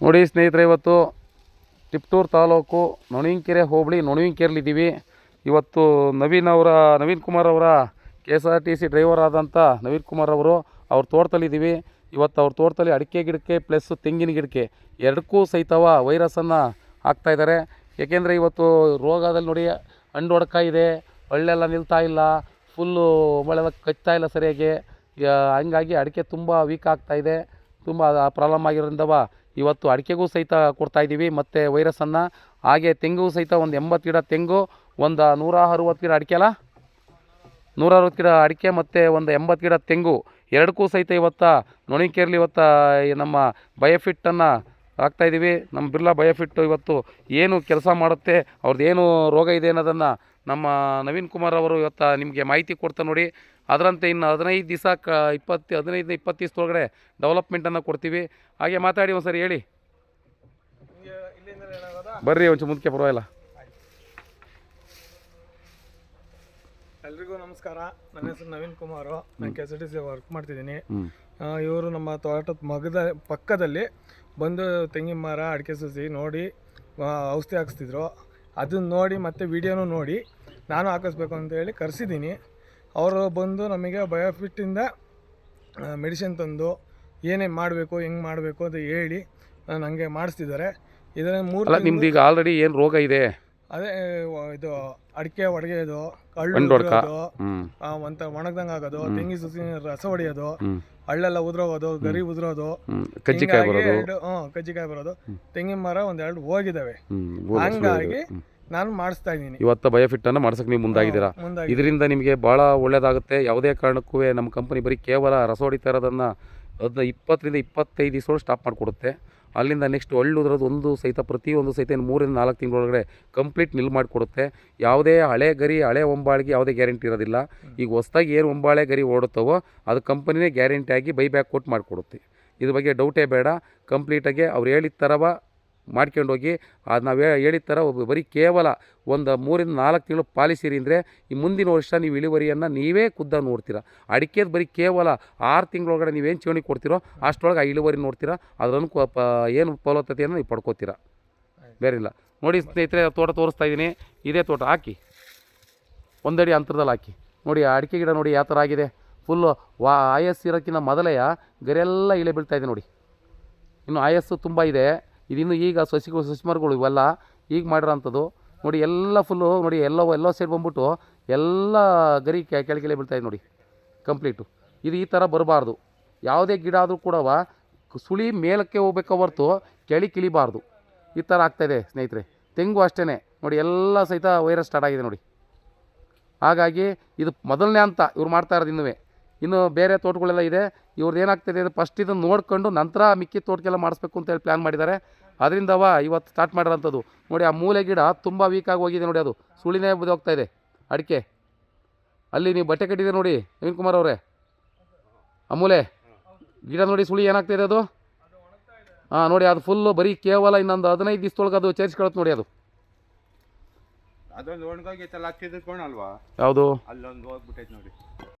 ನೋಡಿ ಸ್ನೇಹಿತರೆ, ಇವತ್ತು ತಿಪ್ಟೂರು ತಾಲೂಕು ನೊಣವಿನಕೆರೆ ಹೋಬಳಿ ನೊಣವಿನಕೆರೆಲಿದ್ದೀವಿ ಇವತ್ತು ನವೀನ್ ಅವರ, ನವೀನ್ ಕುಮಾರ್ ಅವರ K S R T C driver ಆದಂಥ ನವೀನ್ ಕುಮಾರ್ ಅವರು ಅವ್ರ ತೋಟದಲ್ಲಿದ್ದೀವಿ ಇವತ್ತು ಅವ್ರ ತೋಟದಲ್ಲಿ ಅಡಿಕೆ ಗಿಡಕ್ಕೆ ಪ್ಲಸ್ ತೆಂಗಿನ ಗಿಡಕ್ಕೆ ಎರಡಕ್ಕೂ ಸಹಿತವ ಹಾಕ್ತಾ ಹಾಕ್ತಾಯಿದ್ದಾರೆ ಏಕೆಂದರೆ ಇವತ್ತು ರೋಗದಲ್ಲಿ ನೋಡಿ ಹಣ್ಣು ಹೊಡ್ಕ ಇದೆ, ಹಳ್ಳೆಲ್ಲ ನಿಲ್ತಾ ಇಲ್ಲ ಫುಲ್ಲು ಮಳೆಲ್ಲ ಕಚ್ತಾ ಇಲ್ಲ ಸರಿಯಾಗಿ. ಹಂಗಾಗಿ ಅಡಿಕೆ ತುಂಬ ವೀಕ್ ಆಗ್ತಾಯಿದೆ ತುಂಬ ಪ್ರಾಬ್ಲಮ್ ಆಗಿರೋದ್ರಿಂದವ ಇವತ್ತು ಅಡಿಕೆಗೂ ಸಹಿತ ಕೊಡ್ತಾ ಇದ್ದೀವಿ, ಮತ್ತು ವೈರಸನ್ನು, ಹಾಗೆ ತೆಂಗು ಸಹಿತ ಒಂದು ಎಂಬತ್ತು ಗಿಡ ತೆಂಗು, ಒಂದು ನೂರ ಅರುವತ್ತು ಗಿಡ ಅಡಿಕೆ ಅಲ್ಲ? ನೂರ ಅರವತ್ತು ಗಿಡ ಅಡಿಕೆ ಮತ್ತು ಒಂದು ಎಂಬತ್ತು ಗಿಡ ತೆಂಗು, ಎರಡಕ್ಕೂ ಸಹಿತ ಇವತ್ತು ನೊಣಿಕೇರ್ಲಿ ಇವತ್ತು ನಮ್ಮ ಬಯೋಫಿಟ್ಟನ್ನು ಹಾಕ್ತಾಯಿದ್ದೀವಿ ನಮ್ಮ ಬಿರ್ಲಾ ಬಯೋಫಿಟ್ಟು ಇವತ್ತು ಏನು ಕೆಲಸ ಮಾಡುತ್ತೆ ಅವ್ರದ್ದು ಏನು ರೋಗ ಇದೆ ಅನ್ನೋದನ್ನು ನಮ್ಮ ನವೀನ್ ಕುಮಾರ್ ಅವರು ಇವತ್ತು ನಿಮಗೆ ಮಾಹಿತಿ ಕೊಡ್ತಾ ನೋಡಿ. ಅದರಂತೆ ಇನ್ನು ಹದಿನೈದು ದಿವಸ ಕ ಇಪ್ಪತ್ತು ಹದಿನೈದು ಇಪ್ಪತ್ತು ದಿವಸದೊಳಗಡೆ ಡೆವಲಪ್ಮೆಂಟನ್ನು ಕೊಡ್ತೀವಿ. ಹಾಗೆ ಮಾತಾಡಿ ಒಂದು ಸರಿ ಹೇಳಿ. ಬರ್ರಿ ಒಂಚು ಮುಂದಕ್ಕೆ ಪರವಾಗಿಲ್ಲ ಎಲ್ರಿಗೂ ನಮಸ್ಕಾರ. ನನ್ನ ಹೆಸರು ನವೀನ್ ಕುಮಾರ್. ನಾನು K S T C work ಮಾಡ್ತಿದ್ದೀನಿ. ಇವರು ನಮ್ಮ ತೋಟದ ಮಗದ ಪಕ್ಕದಲ್ಲಿ ಬಂದು ತೆಂಗಿನ ಮರ ಅಡಿಕೆ ಸಸಿ ನೋಡಿ ಔಷಧಿ ಹಾಕಿಸ್ತಿದ್ರು. ಅದನ್ನ ನೋಡಿ ಮತ್ತು ವಿಡಿಯೋನು ನೋಡಿ ನಾನು ಹಾಕಿಸ್ಬೇಕು ಅಂತ ಹೇಳಿ ಕರೆಸಿದ್ದೀನಿ. ಅವರು ಬಂದು ನಮಗೆ ಬಯೋಫಿಟ್ಟಿಂದ ಮೆಡಿಸಿನ್ ತಂದು ಏನೇನು ಮಾಡಬೇಕು ಹೆಂಗೆ ಮಾಡಬೇಕು ಅಂತ ಹೇಳಿ ನನಗೆ ಮಾಡಿಸ್ತಿದ್ದಾರೆ. ಇದರ ಮೂರು ಅಲ್ಲ ನಿಮ್ದು ಈಗ ಆಲ್ರೆಡಿ ಏನು ರೋಗ ಇದೆ? ಅದೇ ಇದು ಅಡಿಕೆ ಒಡೆಯೋದು ಕಳ್ಳು ಹೊಡ್ಕ. ಉದ್ರೋದು, ಒಣಗ್ದಂಗೆ ಆಗೋದು ತೆಂಗಿ ಸುಸಿ ರಸ ಹೊಡೆಯೋದು ಹಳ್ಳೆಲ್ಲ ಉದ್ರೋಗೋದು ಗರಿ ಉದ್ರೋದು ಕಜ್ಜಿಕಾಯಿ ಹಿಂಗಾಗಿ ಬರೋದು. ಎರಡು ಹ್ಞೂ ಕಜ್ಜಿಕಾಯಿ ಬರೋದು ತೆಂಗಿನ ಮರ ಒಂದೆರಡು ಹೋಗಿದ್ದಾವೆ ಹ್ಞೂ ಹಂಗಾಗಿ ನಾನು ಮಾಡಿಸ್ತಾ ಇದ್ದೀನಿ. ಇವತ್ತು ಬಯೋಫಿಟ್ಟನ್ನು ಮಾಡ್ಸಕ್ಕೆ ನೀವು ಮುಂದಾಗಿದ್ದೀರಾ? ಮುಂದಾಗಿ ಇದರಿಂದ ನಿಮಗೆ ಭಾಳ ಒಳ್ಳೆಯದಾಗುತ್ತೆ ಯಾವುದೇ ಕಾರಣಕ್ಕೂ ನಮ್ಮ ಕಂಪನಿ ಬರೀ ಕೇವಲ ರಸ ಹೊಡಿತಾ ಇರೋದನ್ನು ಅದನ್ನ ಇಪ್ಪತ್ತರಿಂದ ಇಪ್ಪತ್ತೈದು ದಿವಸ ಸ್ಟಾಪ್ ಮಾಡಿಕೊಡುತ್ತೆ. ಅಲ್ಲಿಂದ ನೆಕ್ಸ್ಟ್ ಒಳ್ಳೆದ್ರದ್ದು ಒಂದು ಸಹಿತ ಪ್ರತಿಯೊಂದು ಸಹಿತ ಮೂರಿಂದ ನಾಲ್ಕು ತಿಂಗಳೊಳಗಡೆ ಕಂಪ್ಲೀಟ್ ನಿಲ್ ಮಾಡಿಕೊಡುತ್ತೆ. ಯಾವುದೇ ಹಳೆ ಗರಿ ಹಳೆ ಒಂಬಾಳಿಗೆ ಯಾವುದೇ ಗ್ಯಾರಂಟಿ ಇರೋದಿಲ್ಲ. ಈಗ ಹೊಸ್ದಾಗಿ ಏನು ಒಂಬಾಳೆ ಗರಿ ಓಡುತ್ತವೋ ಅದು ಕಂಪನಿನೇ ಗ್ಯಾರಂಟಿಯಾಗಿ ಬೈಬ್ಯಾಕ್ ಕೊಟ್ಟು ಮಾಡಿಕೊಡುತ್ತೆ. ಇದ್ರ ಬಗ್ಗೆ ಡೌಟೇ ಬೇಡ. ಕಂಪ್ಲೀಟಾಗಿ ಅವ್ರು ಹೇಳಿದ ಥರವ ಮಾಡ್ಕೊಂಡು ಹೋಗಿ ಅದು ನಾವು ಹೇಳಿದ ಥರ ಬರೀ ಕೇವಲ ಒಂದು ಮೂರಿಂದ ನಾಲ್ಕು ತಿಂಗಳು ಪಾಲಿಸಿರಿ ಅಂದರೆ, ಈ ಮುಂದಿನ ವರ್ಷ ನೀವು ಇಳುವರಿಯನ್ನು ನೀವೇ ಖುದ್ದ ನೋಡ್ತೀರ. ಅಡಿಕೆದು ಬರೀ ಕೇವಲ ಆರು ತಿಂಗಳೊಳಗಡೆ ನೀವೇನು ಚೇವಣಿ ಕೊಡ್ತೀರೋ, ಅಷ್ಟರೊಳಗೆ ಆ ಇಳುವರಿ ನೋಡ್ತೀರ ಅದರನ್ನು ಪ ಏನು ಫಲವತ್ತತೆಯನ್ನು ನೀವು ಪಡ್ಕೋತೀರ. ಬೇರೆ ಇಲ್ಲ. ನೋಡಿ ಸ್ನೇಹಿತರೆ ತೋಟ ತೋರಿಸ್ತಾ ಇದ್ದೀನಿ. ಇದೇ ತೋಟ ಹಾಕಿ. ಒಂದಡಿ ಅಂತರದಲ್ಲಿ ಹಾಕಿ. ನೋಡಿ ಆ ಅಡಿಕೆ ಗಿಡ ನೋಡಿ ಯಾವ ಥರ ಆಗಿದೆ. ಫುಲ್ಲು ವಾ ಆಯಸ್ಸು ಇರೋಕ್ಕಿಂತ ಮೊದಲೇ ಗರೆಲ್ಲ ಇಳೆ ಇದೆ ನೋಡಿ. ಇನ್ನು ಆಯಸ್ಸು ತುಂಬ ಇದೆ. ಇದಿನ್ನು ಈಗ ಸಸಿಗಳು ಸಸಿಮರಗಳು ಇವೆಲ್ಲ ಈಗ ಮಾಡಿರೋಂಥದ್ದು. ನೋಡಿ ಎಲ್ಲ ಫುಲ್ಲು ನೋಡಿ ಎಲ್ಲೋ ಎಲ್ಲೋ ಸೈಡ್ ಬಂದ್ಬಿಟ್ಟು ಎಲ್ಲ ಗರಿ ಕೆಳಗೆಲೆ ಬೀಳ್ತಾ ಇದೆ ನೋಡಿ. ಕಂಪ್ಲೀಟು ಇದು ಈ ಥರ ಬರಬಾರ್ದು. ಯಾವುದೇ ಗಿಡ ಆದರೂ ಕೂಡ ಸುಳಿ ಮೇಲಕ್ಕೆ ಹೋಗ್ಬೇಕೋ ಹೊರ್ತು ಕೆಳಿ ಕಿಳಿಬಾರ್ದು. ಈ ಥರ ಆಗ್ತಾಯಿದೆ ಸ್ನೇಹಿತರೆ. ತೆಂಗು ಅಷ್ಟೇ ನೋಡಿ ಎಲ್ಲ ಸಹಿತ ವೈರಸ್ ಸ್ಟಾರ್ಟ್ ಆಗಿದೆ ನೋಡಿ. ಹಾಗಾಗಿ ಇದು ಮೊದಲನೇ ಅಂತ ಇವ್ರು ಮಾಡ್ತಾ ಇರೋದು ಇನ್ನೂ ಇನ್ನು ಬೇರೆ ತೋಟಗಳೆಲ್ಲ ಇದೆ. ಇವ್ರದ್ದು ಏನಾಗ್ತಿದೆ ಅಂದರೆ ಫಸ್ಟ್ ಇದನ್ನು ನೋಡ್ಕೊಂಡು ನಂತರ ಮಿಕ್ಕಿ ತೋಟಕ್ಕೆಲ್ಲ ಮಾಡಿಸ್ಬೇಕು ಅಂತ ಹೇಳಿ ಪ್ಲ್ಯಾನ್ ಮಾಡಿದ್ದಾರೆ. ಅದರಿಂದವ ಇವತ್ತು ಸ್ಟಾರ್ಟ್ ಮಾಡಿರೋಂಥದ್ದು. ನೋಡಿ ಆ ಮೂಲೆ ಗಿಡ ತುಂಬ ವೀಕಾಗಿ ಹೋಗಿದೆ ನೋಡಿ ಅದು. ಸುಳಿನೇ ಹೋಗ್ತಾ ಇದೆ. ಅಡಿಕೆ. ಅಲ್ಲಿ ನೀವು ಬಟ್ಟೆ ಕಟ್ಟಿದೆ ನೋಡಿ ನವೀನ್ ಕುಮಾರ್ ಅವರೇ. ಆ ಮೂಲೆ. ಗಿಡ ನೋಡಿ ಸುಳಿ ಏನಾಗ್ತಿದೆ ಅದು? ಹಾಂ ನೋಡಿ ಅದು ಫುಲ್ಲು ಬರೀ ಕೇವಲ ಇನ್ನೊಂದು ಹದಿನೈದು ದಿವಸದೊಳಗೆ ಅದು ಚೇರ್ಸ್ಕೊಳತ್ತೆ ನೋಡಿ ಅದು. ಅದೊಂದು ಒಣಗೋಗೈತಲ್ಲ ಅಲ್ವಾ? ಯಾವುದು? ಅಲ್ಲೊಂದು ಹೋಗ್ಬಿಟ್ಟೈತೆ ನೋಡಿ.